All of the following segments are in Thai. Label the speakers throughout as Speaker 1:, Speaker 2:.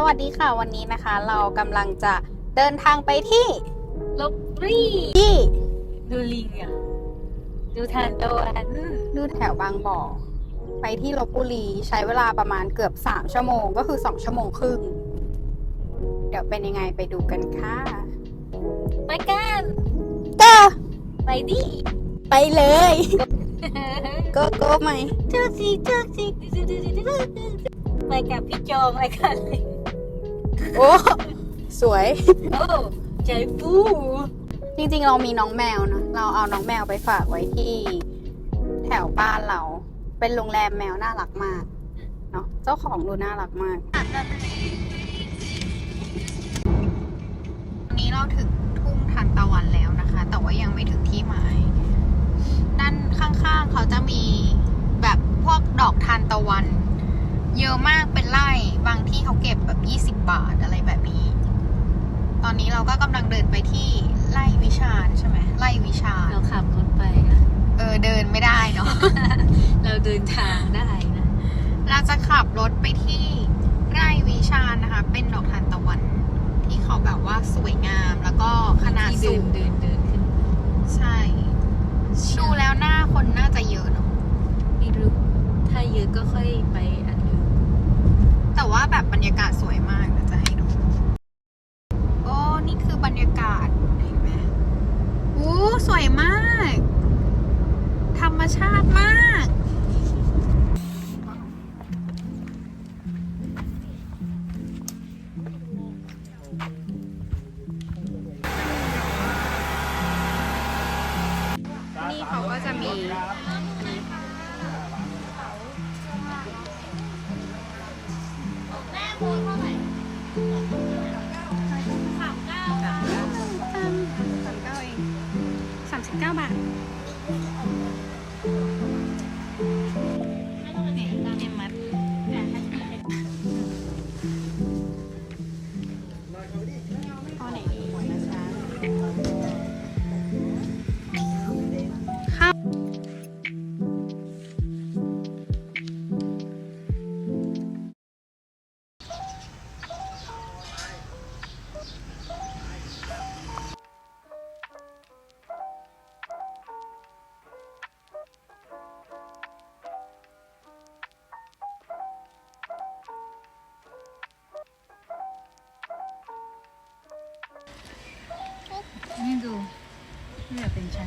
Speaker 1: สวัสดีค่ะวันนี้นะคะ เรากำลังจะเดินทางไปที่
Speaker 2: ลบบุรี
Speaker 1: ที่
Speaker 2: ดูลิงอะดูทานตะวัน
Speaker 1: ดูแถวบางบ่อ ไปที่ลบบุรีใช้เวลาประมาณเกือบ3ชั่วโมงก็คือ2ชั่วโมงครึ่ง เดี๋ยวเป็นยังไงไปดูกันค่ะ
Speaker 2: ไปกัน
Speaker 1: ก็
Speaker 2: ไปดิ
Speaker 1: ไปเลยโก็โก้ไหม
Speaker 2: เจ้าสิเจ้าสิไปกับพี่จองไปกันเลย
Speaker 1: โอ้สวย
Speaker 2: โอ้ใจฟู
Speaker 1: จริงๆ เรามีน้องแมวนะ เราเอาน้องแมวไปฝากไว้ที่ แถวบ้านเรา เป็นโรงแรมแมวน่ารักมากเนาะเจ้าของดูน่ารักมากวันนี้เราถึงทุ่งทานตะวันแล้วนะคะ แต่ว่ายังไม่ถึงที่หมาย ด้านข้างๆเขาจะมีแบบพวกดอกทานตะวัน เยอะมากเป็นไร่ บางที่เขาเก็บแบบ 20 บาทอะไรแบบนี้ ตอนนี้เราก็กำลังเดินไปที่ไร่วิชาญใช่ไหมไร่วิชาญ
Speaker 2: เราขับรถไปนะ
Speaker 1: เออเดินไม่ได้เนาะ
Speaker 2: เราเดินทางได้นะ
Speaker 1: เราจะขับรถไปที่ไร่วิชาญนะคะ เป็นดอกทานตะวัน ที่เขาแบบว่าสวยงามแล้วก็ขนาด
Speaker 2: ที่เดิ
Speaker 1: สู
Speaker 2: น
Speaker 1: ง
Speaker 2: เดินเดินขึ้น
Speaker 1: ใช่ ดูแล้วหน้าคนน่าจะเยอะเนาะ
Speaker 2: ไม่รู้ ถ้าเยอะก็ค่อยไปอันอื่น
Speaker 1: แต่ว่าแบบบรรยากาศ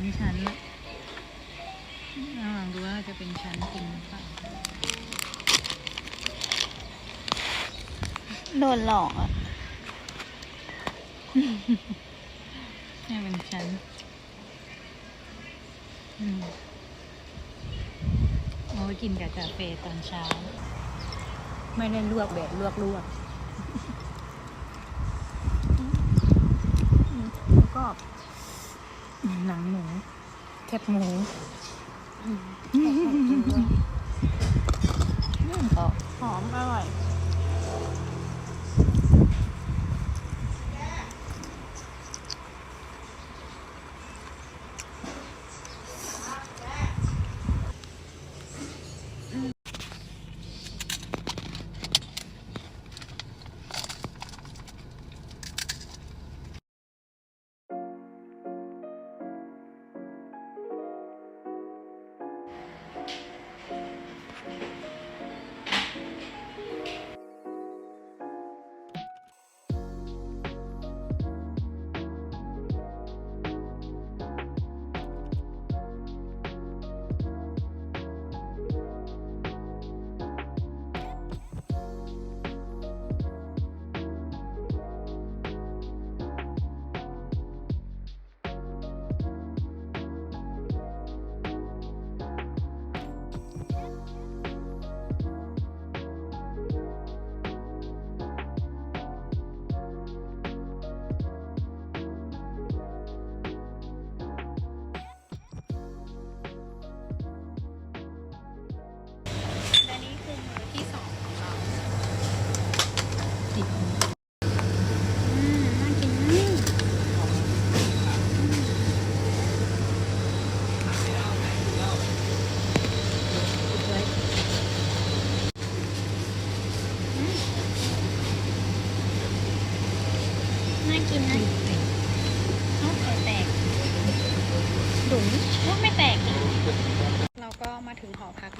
Speaker 1: ชั้น
Speaker 2: ชั้นๆนะระหว่างดูว่าจะเป็นชั้นจริงหรือเปล่า
Speaker 1: โดนหลอกอะ
Speaker 2: นี่เป็นชั้นอืมเอาไว้กินกับกาแฟตอนเช้า ไม่ได้ลวกแบบลวกลวก
Speaker 1: แล้วก็
Speaker 2: ห นังหมูแคบหมู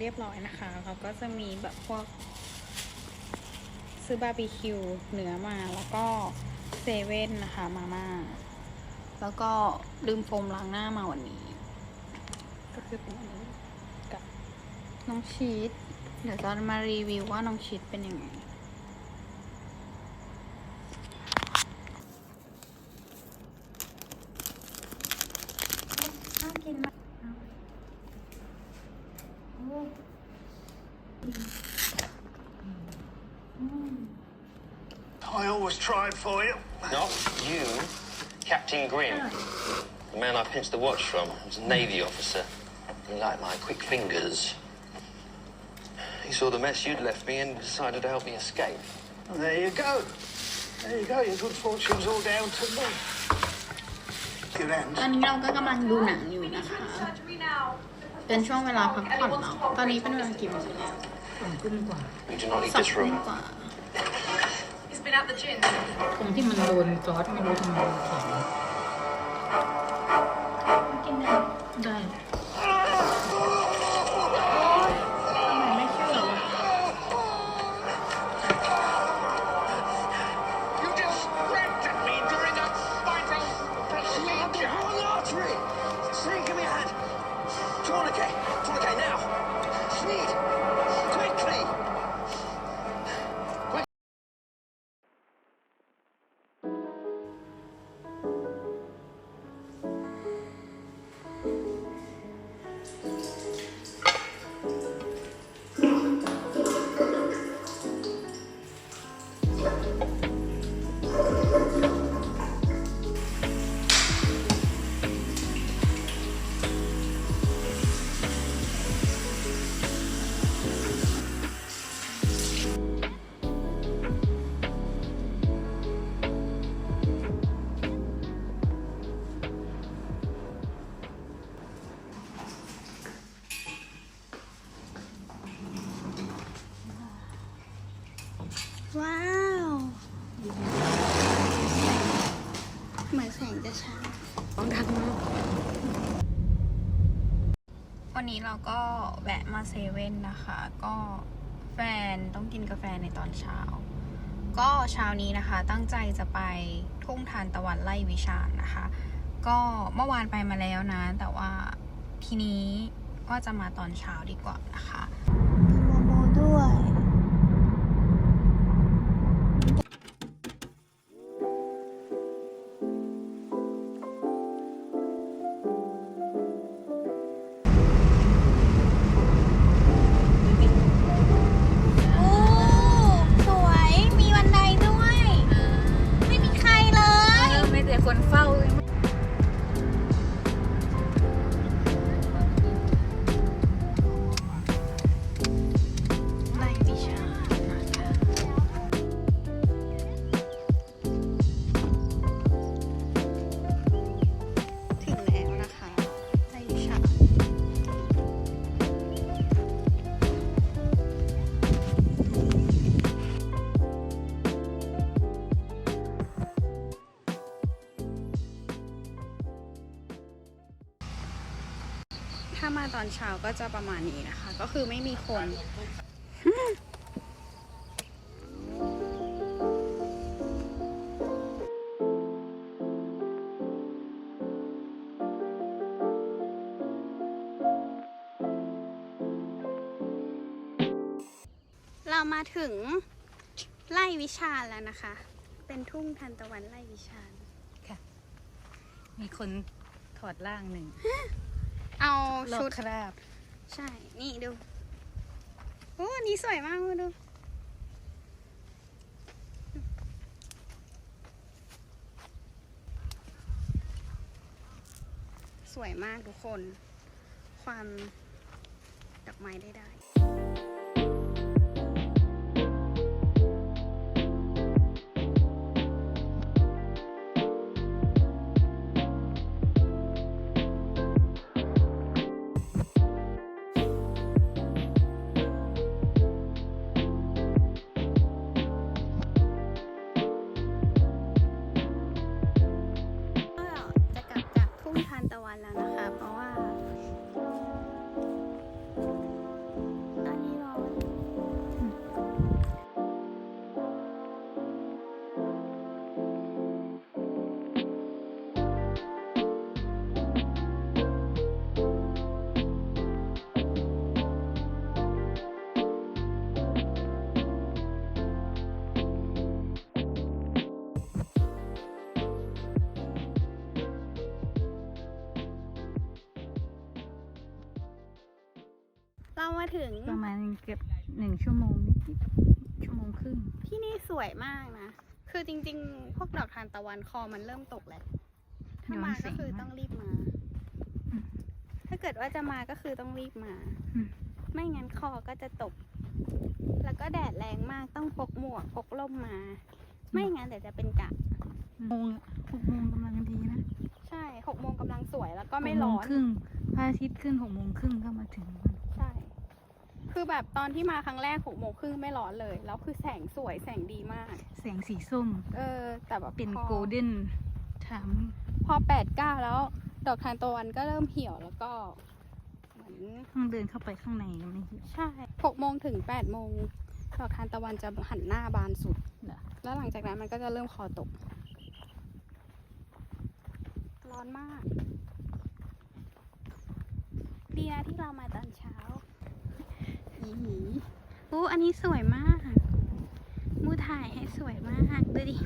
Speaker 1: เรียบร้อยนะคะ เขาก็จะมีแบบพวก ซื้อบาร์บีคิวเนื้อมาแล้วก็เซเว่นนะคะมาม่าแล้วก็ลืมโฟมล้างหน้ามาวันนี้ ก็คือเป็นอันนี้กับน้องชีสเดี๋ยวจะมารีวิวว่าน้องชีสเป็นยังไง
Speaker 3: for you.
Speaker 4: Not you, Captain Grim. The man I pinched the watch from was a Navy officer. He liked my quick fingers. He saw the mess you'd left me and decided to help me escape.
Speaker 3: Well, there you go. There you go. Your good fortune's all down to me. Good
Speaker 1: ตอน
Speaker 3: end.
Speaker 1: นี้เราก็กำลังดูหนังอยู่นะคะ เป็นช่วงเวลาพักผ่อนเนาะ ตอนนี้เป็นเวลากี่โมงแล้ว
Speaker 2: สองทุ่มกว่า
Speaker 4: Would you not leave
Speaker 1: สอง
Speaker 4: this
Speaker 1: ทุ่ม
Speaker 4: room?
Speaker 1: กว่า
Speaker 2: ตรงที่มันโดนซอสไม่รู้ทำไมมันแข็ง
Speaker 1: นนี้เราก็แวะมาเซเว่นนะคะ ก็แฟนต้องกินกาแฟในตอนเช้า ก็เช้านี้นะคะตั้งใจจะไปทุ่งทานตะวันไล่วิชาญนะคะ ก็เมื่อวานไปมาแล้วนะ แต่ว่าทีนี้ก็จะมาตอนเช้าดีกว่านะคะโมโมด้วย ถ้ามาตอนเช้าก็จะประมาณนี้นะคะ ก็คือไม่มีคนเรามาถึงไล่วิชาญแล้วนะคะ เป็นทุ่งทันตะวันไล่วิชาญ
Speaker 2: มีคนถอดร่างหนึ่ง
Speaker 1: เอา
Speaker 2: ลอ
Speaker 1: ชุ
Speaker 2: ก
Speaker 1: ด
Speaker 2: คราบ
Speaker 1: ใช่ นี่ดู โอ้อันนี้สวยมากมาดู สวยมากทุกคน ความดอกไม้ได้ได้ ถึง
Speaker 2: ประมาณเกือบหนึ่งชั่วโมงนิดๆชั่วโมงครึ่ง
Speaker 1: ที่นี่สวยมากนะ คือจริง ๆ พวกดอกทานตะวันคอมันเริ่มตกแล้ว ถ้ามาก็คือต้องรีบมา
Speaker 2: อืม
Speaker 1: ถ้าเกิดว่าจะมาก็คือต้องรีบมา
Speaker 2: อืม
Speaker 1: ไม่งั้นคอก็จะตก แล้วก็แดดแรงมากต้องพกหมวกพกร่มมา ไม่งั้นเดี๋ยวจะเป็นกะ
Speaker 2: โมงอะหกโมงกำลังดีนะ
Speaker 1: ใช่หกโมงกำลังสวยแล้วก็ไม่
Speaker 2: หโง
Speaker 1: ร้อน
Speaker 2: ครึ่งพระอาทิตย์ขึ้นหกโมงครึ่งก็มาถึงมัน
Speaker 1: ใช่ คือแบบตอนที่มาครั้งแรกหกโมงครึ่งไม่ร้อนเลย แล้วคือแสงสวยแสงดีมาก
Speaker 2: แสงสีส้ม
Speaker 1: เออ แต่แบบ
Speaker 2: เป็น
Speaker 1: พอ
Speaker 2: โกลเด้นถาม
Speaker 1: พอแปดเก้าแล้ว ดอกทานตะวันก็เริ่มเหี่ยวแล้วก็เหมือน
Speaker 2: ต้องเดินเข้าไปข้างในยังไม่เห็น
Speaker 1: ใช่หกโมงถึงแปดโมงดอกทานตะวันจะหันหน้าบานสุด
Speaker 2: เหรอ
Speaker 1: แล้วหลังจากนั้นมันก็จะเริ่มคอตก ร้อนมาก ดีนะที่เรามาตอนเช้า อู้อันนี้สวยมาก มูถ่ายให้สวยมาก ดูดิ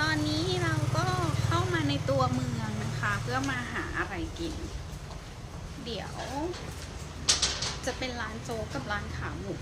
Speaker 1: ตอนนี้เราก็เข้ามาในตัวเมืองนะคะเพื่อมาหาอะไรกิน เดี๋ยว จะเป็นร้านโจ๊กกับร้านขาหมู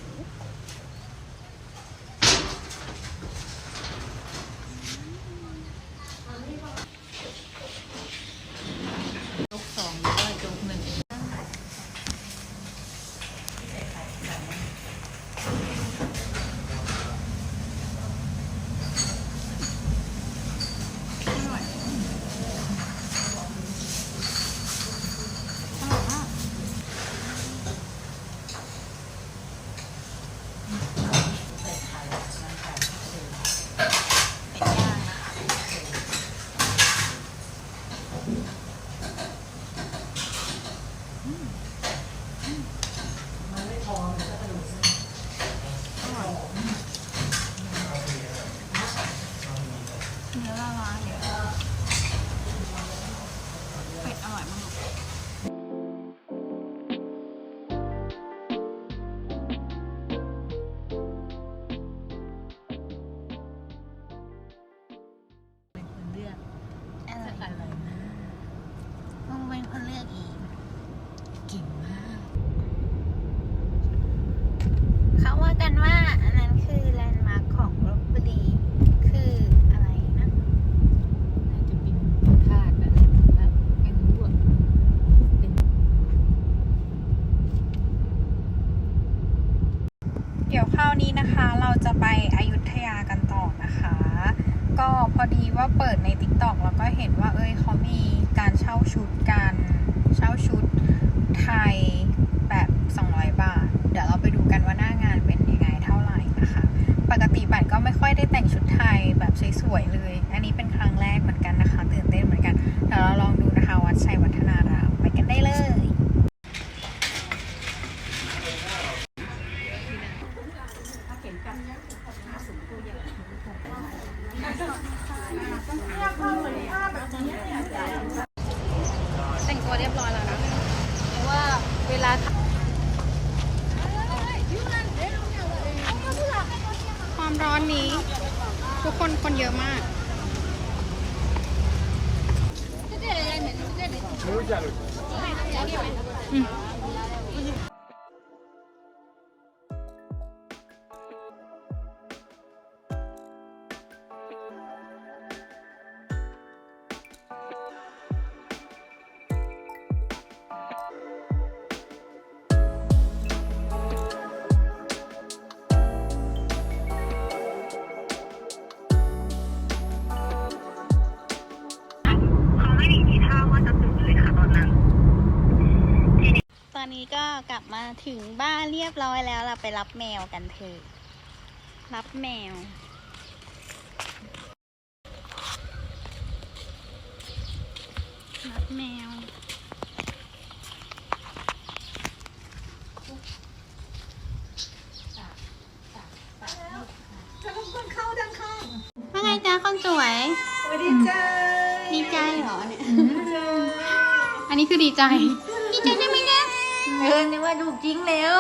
Speaker 2: ตั
Speaker 1: วเรียบร้อยแล้วนะเพราะว่าเวลาความร้อนนี้ ทุกคนคนเยอะมากต ถึงบ้านเรียบร้อยแล้วเราไปรับแมวกันเถอะรับแมว รับแมวว่าไงจ้าคนสวย
Speaker 2: ดีใจ
Speaker 1: ดีใจเหรอเนี่ย อันนี้คือดีใจ ดีใจใช่ไหมเนี่ย
Speaker 2: ว่าดูจริงแล้ว